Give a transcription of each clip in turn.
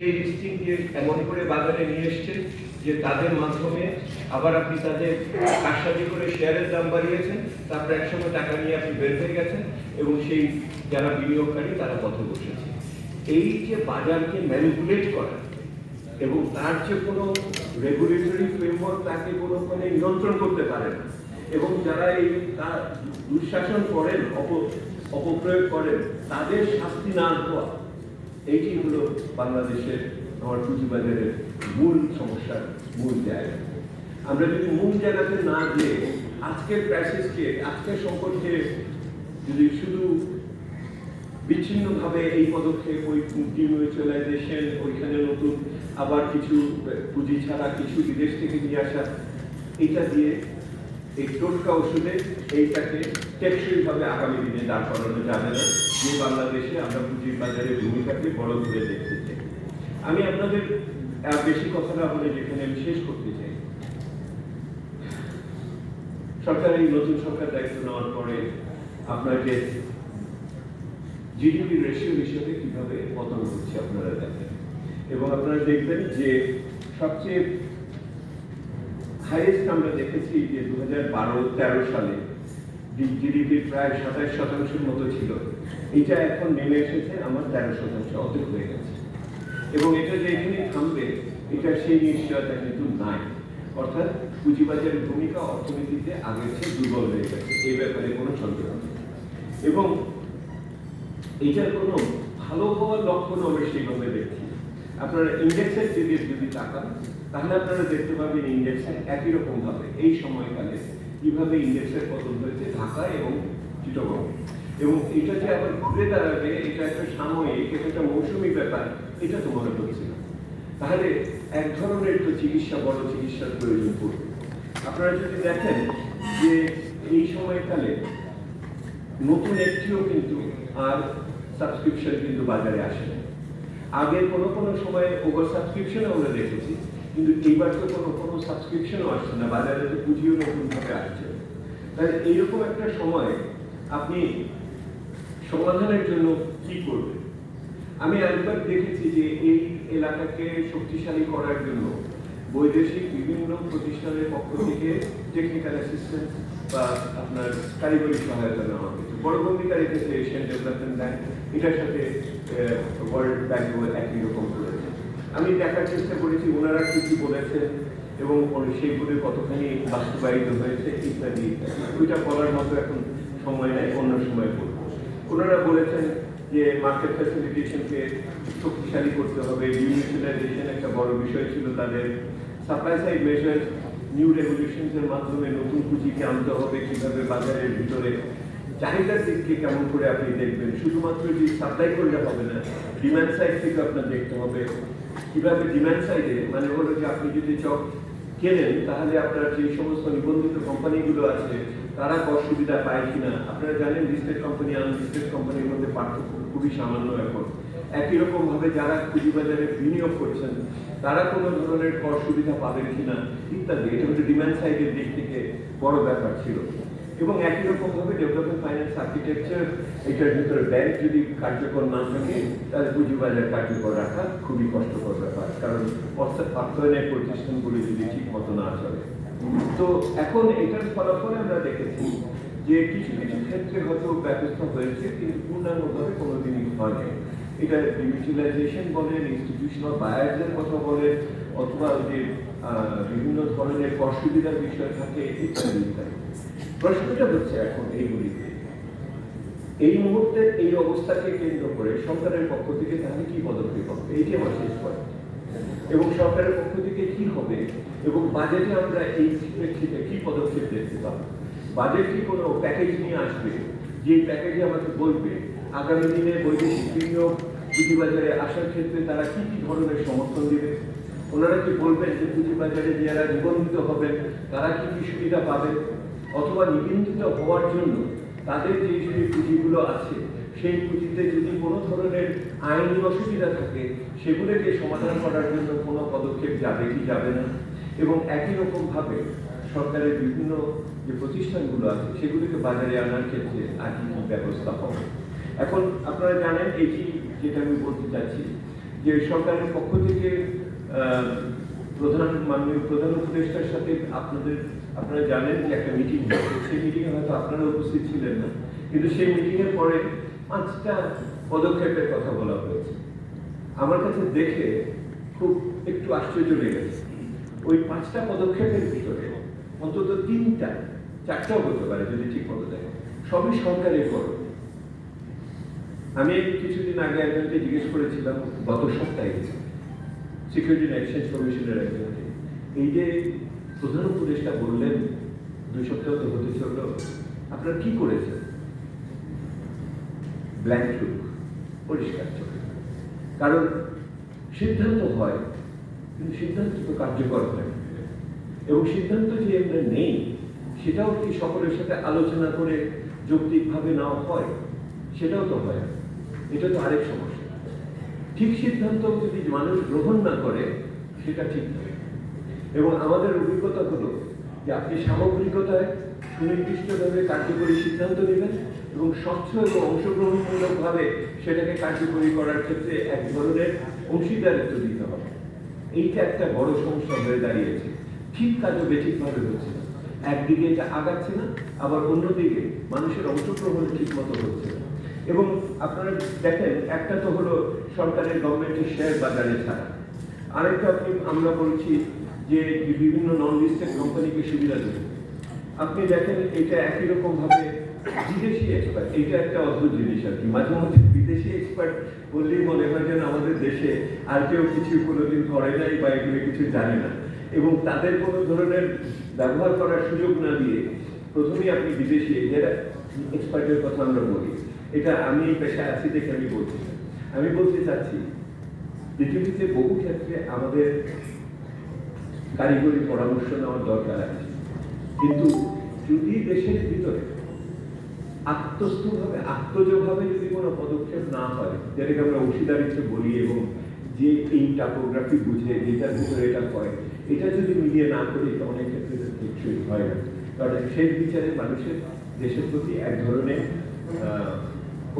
সেই লিস্টিংকে এমন করে বাজারে নিয়ে এসছেন যে তাদের মাধ্যমে আবার আপনি তাদের কারসাজি করে শেয়ারের দাম বাড়িয়েছেন, তারপর একসময় টাকা নিয়ে আপনি বের হয়ে গেছেন এবং সেই যারা বিনিয়োগকারী তারা পথে বসেছে। এই যে বাজারকে ম্যানিপুলেট করা এবং তার যে কোনো রেগুলেটরি ফ্রেমওয়ার্ক তাকে কোনো মানে নিয়ন্ত্রণ করতে পারে না এবং যারা এই তার দুঃশাসন করেন, অপ, অপপ্রয়োগ করেন, তাদের শাস্তি না দেওয়া এইটি হলো বাংলাদেশের আমার পুঁজিবাজারের মূল সমস্যার মূল জায়গা। আমরা যদি মূল জায়গাতে না গিয়ে আজকের ক্রাইসিসকে আজকের সংকটকে যদি শুধু বিচ্ছিন্নভাবে এই পদক্ষেপ, ওই ডিমিউচুয়ালাইজেশন ওইখানে নতুন আবার কিছু পুঁজি ছাড়া কিছু বিদেশ থেকে নিয়ে আসা, এটা দিয়ে এই টোটকা ওষুধে এইটাকে টেকসইভাবে আগামী দিনে দাঁড় করানো যাবে না। যে বাংলাদেশে আমরা পুঁজির বাজারে ভূমিকাকে বড় করে দেখতে চাই। আমি আপনাদের বেশি কথা না বলে যেখানে আমি শেষ করতে চাই। সরকার এই নতুন সরকার দায়িত্ব নেওয়ার পরে আপনাকে জিডিপি রেশিও হিসেবে কীভাবে পতন হচ্ছে আপনারা দেখেন। এবং আপনারা দেখবেন যে সবচেয়ে হাইয়েস্ট আমরা দেখেছি যে দু হাজার বারো, তেরো সালে জিডিপি প্রায় সাতাশ শতাংশের মতো ছিল। এটা এখন নেমে এসেছে, আমার তেরো শতাংশ অর্ধেক হয়ে গেছে। এবং এটা যে এখানে থামবে, এটা সেই নিশ্চয়তা কিন্তু নাই। অর্থাৎ পুঁজিবাজারের ভূমিকা অর্থনীতিতে আগের চেয়ে দুর্বল হয়ে গেছে, এই ব্যাপারে কোনো সন্দেহ নেই। এবং এটার কোনো ভালো হওয়ার লক্ষণ আমরা সেইভাবে দেখছি। আপনারা ইন্ডেক্সের দিকে যদি তাকান তাহলে আপনারা দেখতে পাবেন ইন্ডেক্সে একই রকম ভাবে এই সময়কালে কীভাবে ইন্ডেক্সের পতন হয়েছে ঢাকা এবং চিটগং। এবং এটা যে আবার ঘুরে দাঁড়াবে, এটা একটা সাময়িক, এটা একটা মৌসুমী ব্যাপার, এটা তো মনে না। তাহলে এক ধরনের তো চিকিৎসা, বড় চিকিৎসার প্রয়োজন পড়বে। আপনারা যদি দেখেন যে এই সময়কালে নতুন একটিও কিন্তু আর সাবস্ক্রিপশন কিন্তু বাজারে আসে না। আগে কোনো কোনো সময় ওভার সাবস্ক্রিপশনও আমরা দেখেছি, কিন্তু এইবার তো কোনো কোনো সাবস্ক্রিপশনও আসছে না, বাজারে তো পুঁজিও নতুনভাবে আসছে। তাহলে এইরকম একটা সময় আপনি সমাধানের জন্য কি করবেন? আমি একবার দেখেছি যে এই এলাকাকে শক্তিশালী করার জন্য বৈদেশিক বিভিন্ন প্রতিষ্ঠানের পক্ষ থেকে টেকনিক্যাল অ্যাসিস্ট্যান্স বা আপনার কারিগরি সহায়তা নেওয়া হয়েছে। বড় ভূমিকা এশিয়ান ডেভেলপমেন্ট ব্যাংক, এটার সাথে ওয়ার্ল্ড ব্যাংকও একই রকম করেছে আমি দেখার চেষ্টা করেছি, ওনারা কী কী বলেছেন এবং সেইগুলো কতখানি বাস্তবায়িত হয়েছে ইত্যাদি ইত্যাদি। ওইটা বলার মতো এখন সময় নেই, অন্য সময় বলব। ওনারা বলেছেন যে মার্কেট ফ্যাসিলিটেশনকে শক্তিশালী করতে হবে ডিমিউচুয়ালাইজেশন একটা বড় বিষয় ছিল তাদের supply side measure new regulations এর মাধ্যমে নতুন পুঁজিকে আনতে হবে কীভাবে বাজারের ভিতরে চাহিদার দিককে কেমন করে আপনি দেখবেন? শুধুমাত্র যে সাপ্লাই করলে হবে না ডিমান্ড সাইড থেকে আপনার দেখতে হবে। কীভাবে ডিমান্ড সাইডে মানে হলো যে আপনি যদি চক কেনেন, তাহলে আপনার যে সমস্ত নিবন্ধিত কোম্পানিগুলো আছে তারা কর সুবিধা পায় কিনা? আপনারা জানেন লিস্টেড কোম্পানি আনলিস্টেড কোম্পানির মধ্যে পার্থক্য খুবই সামান্য এখন। একই রকম ভাবে যারা পুঁজিবাজারে বিনিয়োগ করছেন, তারা কোনো ধরনের কর সুবিধা পাবেন কিনা ইত্যাদি, এটা হচ্ছে ডিমান্ড সাইডের দিক থেকে বড় ব্যাপার ছিল। এবং একই রকম ভাবে ডেভেলপমেন্ট ফাইন্যান্স আর্কিটেকচার এটার ভিতরে ব্যাংক যদি কার্যকর না থাকে, তাহলে পুঁজিবাজার কার্যকর রাখা খুবই কষ্টকর ব্যাপার। কারণ অর্থাৎ অর্থায়নের প্রতিষ্ঠানগুলি যদি ঠিক মতো না চলে তো এখন এটার ফলাফলে আমরা দেখেছি যে কিছু কিছু ক্ষেত্রে হয়তো ব্যবস্থা হয়েছে, কিন্তু পূর্ণাঙ্গভাবে কোনোদিনই হয়নি। এটা ডিজিটালাইজেশন বলেন ইনস্টিটিউশনাল বায়ারদের কথা বলেন, অথবা যে বিভিন্ন ধরনের অসুবিধার বিষয় থাকে, ইত্যাদি ইত্যাদি। প্রশ্নটা হচ্ছে এখন এইগুলিতে এই মুহূর্তে এই অবস্থাকে কেন্দ্র করে সরকারের পক্ষ থেকে তাহলে কি পদক্ষেপ হবে? এইটি আমার শেষ পয়েন্ট এবং সরকারের পক্ষ থেকে কি হবে এবং বাজেটে আমরা এই প্রেক্ষিতে কি পদক্ষেপ দেখতে পাবো? বাজেট কি কোনো প্যাকেজ নিয়ে আসবে? যে প্যাকেজে আমাকে বলবে, আগামী দিনে বৈদেশিক বিনিয়োগ, পুঁজিবাজারে আসার ক্ষেত্রে তারা কি কি ধরনের সমর্থন দিবে? ওনারা কি বলবেন যে পুঁজিবাজারে যারা নিবন্ধিত হবেন, তারা কি কি সুবিধা পাবেন? অথবা নিবন্ধিত হওয়ার জন্য তাদের যে পুঁজিগুলো আছে, সেই পুঁজিতে যদি কোনো ধরনের আইনি অসুবিধা থাকে, সেগুলোকে সমাধান করার জন্য কোনো পদক্ষেপ যাবে কি যাবে না? এবং একই রকম ভাবে সরকারের বিভিন্ন যে প্রতিষ্ঠানগুলো আছে, সেগুলিকে বাজারে আনার ক্ষেত্রে আর কি ব্যবস্থা হবে? এখন আপনারা জানেন এটি যেটা আমি বলতে চাচ্ছি, যে সরকারের পক্ষ থেকে প্রধান মাননীয় প্রধান উপদেষ্টার সাথে আপনাদের, আপনারা জানেন যে একটা মিটিং সেই মিটিংয়ে হয়তো আপনারা উপস্থিত ছিলেন না। কিন্তু সেই মিটিংয়ের পরে পাঁচটা পদক্ষেপের কথা বলা হয়েছে। আমার কাছে দেখে খুব একটু আশ্চর্য লেগেছে ওই পাঁচটা পদক্ষেপের ভিতরে অন্তত তিনটা, চারটাও হতে পারে যদি ঠিক মতো দেখেন সবই সরকারের করো। আমি কিছুদিন আগে একজনকে জিজ্ঞেস করেছিলাম, গত সপ্তাহে সিকিউরিটি এক্সচেঞ্জ কমিশনের একজনকে। এই যে প্রধান উপদেষ্টা বললেন, দুই সপ্তাহ তো হতে চলল, আপনারা কি করেছেন? ব্ল্যাঙ্ক লুক পরিষ্কার চোখে কারণ সিদ্ধান্ত হয়, কিন্তু সিদ্ধান্ত তো কার্যকর হয়। এবং সিদ্ধান্ত যে আমরা নেই, সেটাও কি সকলের সাথে আলোচনা করে যৌক্তিকভাবে নেওয়া হয়? সেটাও তো হয় এটা তো আরেক সমস্যা। ঠিক সিদ্ধান্ত যদি মানুষ গ্রহণ না করে, সেটা ঠিক নয়। এবং আমাদের অভিজ্ঞতা হলো যে আপনি সামগ্রিকতায় সুনির্দিষ্টভাবে কার্যকরী সিদ্ধান্ত নেবেন এবং স্বচ্ছ এবং অংশগ্রহণমূলকভাবে সেটাকে কার্যকরী করার ক্ষেত্রে এক ধরনের অংশীদারিত্ব দিতে হবে। এইটা একটা বড় সমস্যা হয়ে দাঁড়িয়েছে। ঠিক কাজও বেঠিকভাবে হচ্ছে না। একদিকে এটা আগাচ্ছে না, আবার অন্যদিকে মানুষের অংশগ্রহণ ঠিক মতো হচ্ছে না। এবং আপনারা দেখেন, একটা তো হলো সরকারের গভর্নমেন্টের শেয়ার বাজারে ছাড়া। আরেকটা আপনি, আমরা বলছি যে বিভিন্ন নন লিস্টেড কোম্পানিকে সুবিধা দেবে আপনি দেখেন, এটা একই রকম ভাবে বিদেশি এক্সপার্ট এটা একটা অদ্ভুত জিনিস আর কি। মাঝে মধ্যে বিদেশি এক্সপার্ট বললেই মনে হয় যেন আমাদের দেশে আর কেউ কিছু কোনোদিন করে নাই বা এগুলো কিছু জানে না। এবং তাদের কোনো ধরনের ব্যবহার করার সুযোগ না দিয়ে প্রথমেই আপনি বিদেশি এক্সপার্টের কথা আমরা বলি। এটা আমি পেশায় আছি দেখে আমি বলছি। আমি বলতে চাচ্ছি, পৃথিবীতে বহু ক্ষেত্রে আমাদের কারিগরি পরামর্শ নেওয়ার দরকার আছে। কিন্তু যদি দেশের ভিতরে আত্মস্থভাবে, আত্মজভাবে যদি কোনো পদক্ষেপ না হয় যেটাকে আমরা অংশীদারিত্ব বলি এবং যে এই টাপোগ্রাফি বুঝে, যেটার ভিতরে এটা হয় এটা যদি মিলিয়ে না করি এটা অনেক ক্ষেত্রে কিছুই হয় না। কারণ শেষ বিচারে মানুষের দেশের প্রতি এক ধরনের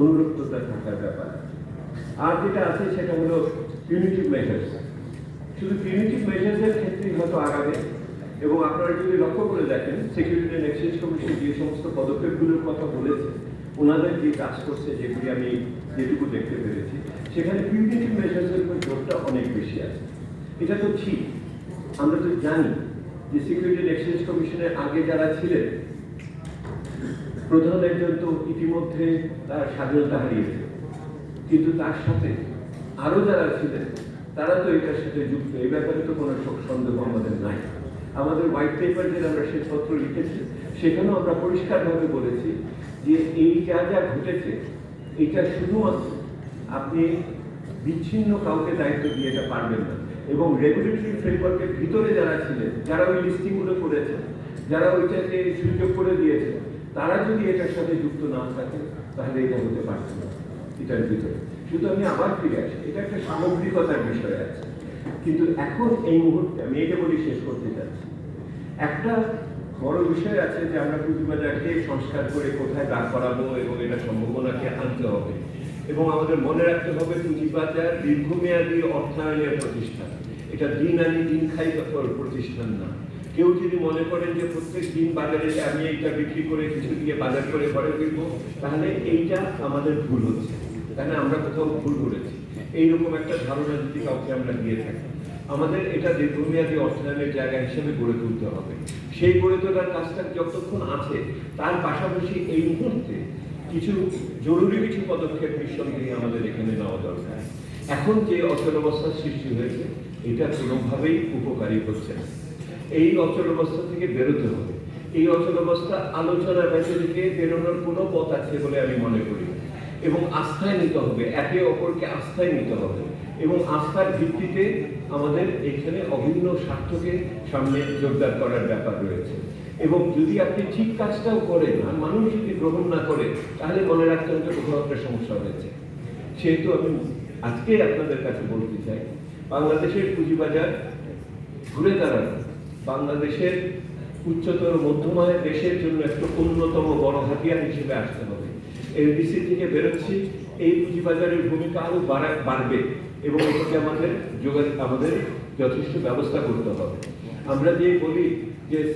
অনুরক্ততা থাকার ব্যাপার আর যেটা আছে সেটা হলো ইউনিটিভ মেজার্স শুধু পিউনিটিভ মেজার্সের ক্ষেত্রেই হয়তো আগাবে এবং আপনারা যদি লক্ষ্য করে দেখেন সিকিউরিটি অ্যান্ড এক্সচেঞ্জ কমিশন যে সমস্ত পদক্ষেপগুলোর কথা বলেছে, ওনাদের যে কাজ করছে, যেগুলি আমি যেটুকু দেখতে পেরেছি, সেখানে পিউনিটিভ মেজার্সের উপর জোরটা অনেক বেশি আছে। এটা তো ঠিক। আমরা তো জানি যে সিকিউরিটি অ্যান্ড এক্সচেঞ্জ কমিশনের আগে যারা ছিলেন, প্রধান একজন তো ইতিমধ্যে তার স্বাধীনতা হারিয়েছে। কিন্তু তার সাথে আরও যারা ছিলেন, তারা তো এটার সাথে যুক্ত। এই ব্যাপারে তো কোনো সন্দেহ আমাদের নাই। আমাদের হোয়াইট পেপার যেটা আমরা শ্বেতপত্র লিখেছি, সেখানেও আমরা পরিষ্কারভাবে বলেছি যে এই যা যা ঘটেছে, এটা শুধুমাত্র আপনি বিচ্ছিন্ন কাউকে দায়িত্ব দিয়ে এটা পারবেন না। এবং রেগুলেটরি ফ্রেমওয়ার্কের ভিতরে যারা ছিলেন, যারা ওই লিস্টিংগুলো করেছেন, যারা ওইটাকে সুযোগ করে দিয়েছেন, তারা যদি এটার সাথে যুক্ত না থাকে, তাহলে এটা হতে পারত না, এটার ভিতরে। শুধু আমি আবার ফিরে আসি, এটা একটা সামগ্রিকতার বিষয় আছে। কিন্তু এখন এই মুহূর্তে আমি এটা বলি শেষ করতে চাচ্ছি। একটা বড় বিষয় আছে যে আমরা পুঁজিবাজারকে সংস্কার করে কোথায় দাঁড় করাবো এবং এটা সম্ভাবনাকে আনতে হবে। এবং আমাদের মনে রাখতে হবে পুঁজিবাজার দীর্ঘমেয়াদী অর্থায়নের প্রতিষ্ঠান। এটা দিন আনি দিন খাই প্রতিষ্ঠান না। কেউ যদি মনে করেন যে প্রত্যেক দিন বাজারে আমি এইটা বিক্রি করে কিছু দিয়ে বাজার করে ঘরে ফিরবো, তাহলে এইটা আমাদের ভুল হচ্ছে। তাহলে আমরা কোথাও ভুল করেছি। এইরকম একটা ধারণা যদি কাউকে আমরা দিয়ে থাকি। আমাদের এটা দীর্ঘমেয়াদী অর্থায়নের জায়গা হিসেবে গড়ে তুলতে হবে। সেই গড়ে তোলার কাজটা যতক্ষণ আছে, তার পাশাপাশি এই মুহূর্তে কিছু জরুরি কিছু পদক্ষেপ নিঃসন্দেহে আমাদের এখানে নেওয়া দরকার। এখন যে অচলাবস্থার সৃষ্টি হয়েছে, এটা কোনোভাবেই উপকারী হচ্ছে না। এই অচলাবস্থা থেকে বেরোতে হবে। এই অচলাবস্থা আলোচনার কাছে থেকে বেরোনোর কোনো পথ আছে বলে আমি মনে করি। এবং আস্থায় নিতে হবে, একে অপরকে আস্থায় নিতে হবে এবং আস্থার ভিত্তিতে আমাদের এখানে অভিন্ন স্বার্থকে সামনে জোরদার করার ব্যাপার রয়েছে। এবং যদি আপনি ঠিক কাজটাও করেন আর মানুষ যদি গ্রহণ না করে, তাহলে মনে রাখতে হবে কোথাও একটা সমস্যা হয়েছে সেহেতু আমি আজকে আপনাদের কাছে বলতে চাই, বাংলাদেশের পুঁজিবাজার ঘুরে দাঁড়ানো। বাংলাদেশের উচ্চতর মধ্যমায়ের দেশের জন্য একটা অন্যতম বড় হাতিয়ার হিসেবে আসতে হবে। এলডিসি থেকে বেরোচ্ছি। এই পুঁজিবাজারের ভূমিকা আরও বাড়া- বাড়বে এবং এটাকে আমাদের যোগাযোগ আমাদের যথেষ্ট ব্যবস্থা করতে হবে। আমরা যে বলি যে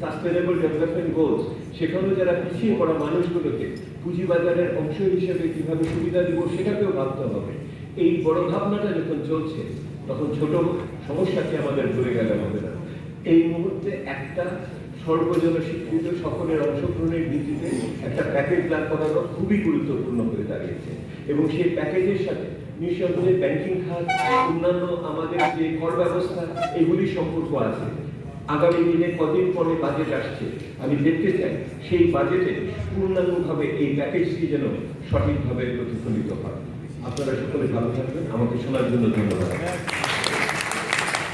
সাস্টেনেবল ডেভেলপমেন্ট গোলস সেখানেও যারা পিছিয়ে পড়া মানুষগুলোকে পুঁজিবাজারের অংশ হিসেবে কীভাবে সুবিধা দিব সেটাকেও ভাবতে হবে। এই বড় ভাবনাটা যখন চলছে, তখন ছোট সমস্যাকে আমাদের ভুলে গেলে হবে না। এই মুহূর্তে একটা সর্বজন স্বীকৃত সকলের অংশগ্রহণের ভিত্তিতে একটা প্যাকেজ লাভ করানো খুবই গুরুত্বপূর্ণ হয়ে দাঁড়িয়েছে। এবং সেই প্যাকেজের সাথে নিঃসন্দেহে ব্যাংকিং খাত, অন্যান্য আমাদের যে কর ব্যবস্থা, এগুলি সম্পর্ক আছে। আগামী দিনে কদিন পরে বাজেট আসছে, আমি দেখতে চাই সেই বাজেটে পূর্ণাঙ্গভাবে এই প্যাকেজটি যেন সঠিকভাবে প্রতিফলিত হয়। আপনারা সকলে ভালো থাকবেন। আমাকে শোনার জন্য ধন্যবাদ।